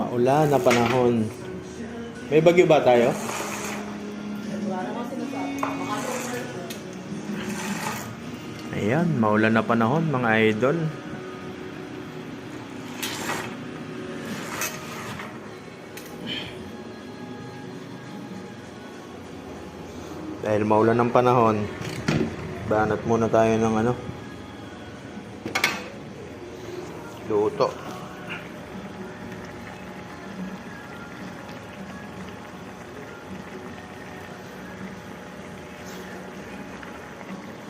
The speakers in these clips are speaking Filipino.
Maulan na panahon. May bagyo ba tayo? Ayan, maulan na panahon mga idol. Dahil maulan ng panahon, banat muna tayo ng ano, luto.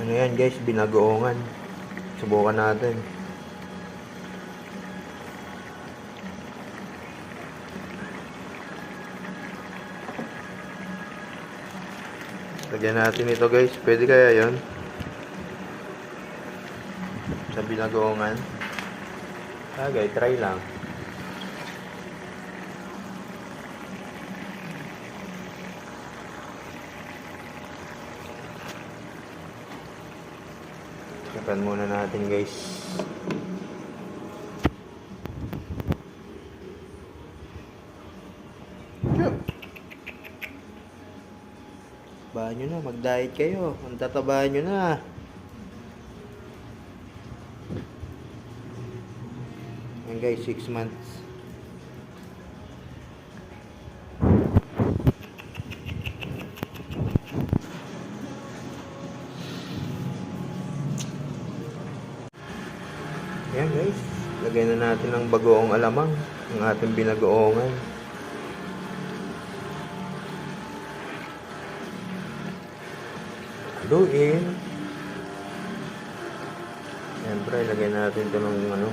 Ano yan guys, binagoongan. Subukan natin. Lagyan natin ito guys. Pwede kaya yon Sa binagoongan. Bagay, try lang. Tapan muna natin guys. Chup! Bahan nyo na, mag-diet kayo. Ang tatabahan nyo na. Yan guys, 6 months. Yan guys, lagay na natin ang bagoong alamang, ang ating binagoongan. Haluin. Siyempre, lagay natin ito ng ano.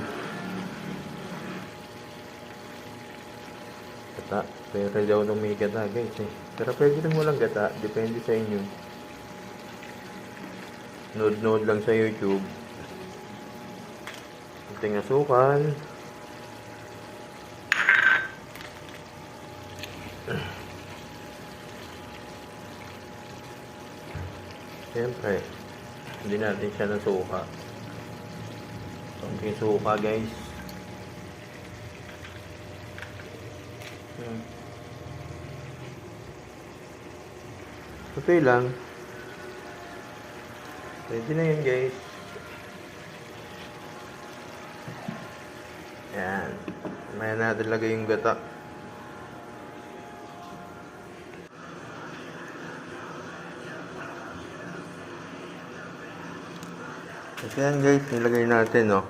Gata. Pero daw nung may gata guys eh. Pero pwede rin walang gata. Depende sa inyo. Nood-nood lang sa YouTube. Kunting asukal. Siyempre, hindi natin siya nasuka. Kunting suka guys. Hmm. Okay lang. Pwede na yun guys. Yan. Maya natin lagay yung gata. Yan guys, nilagay natin no.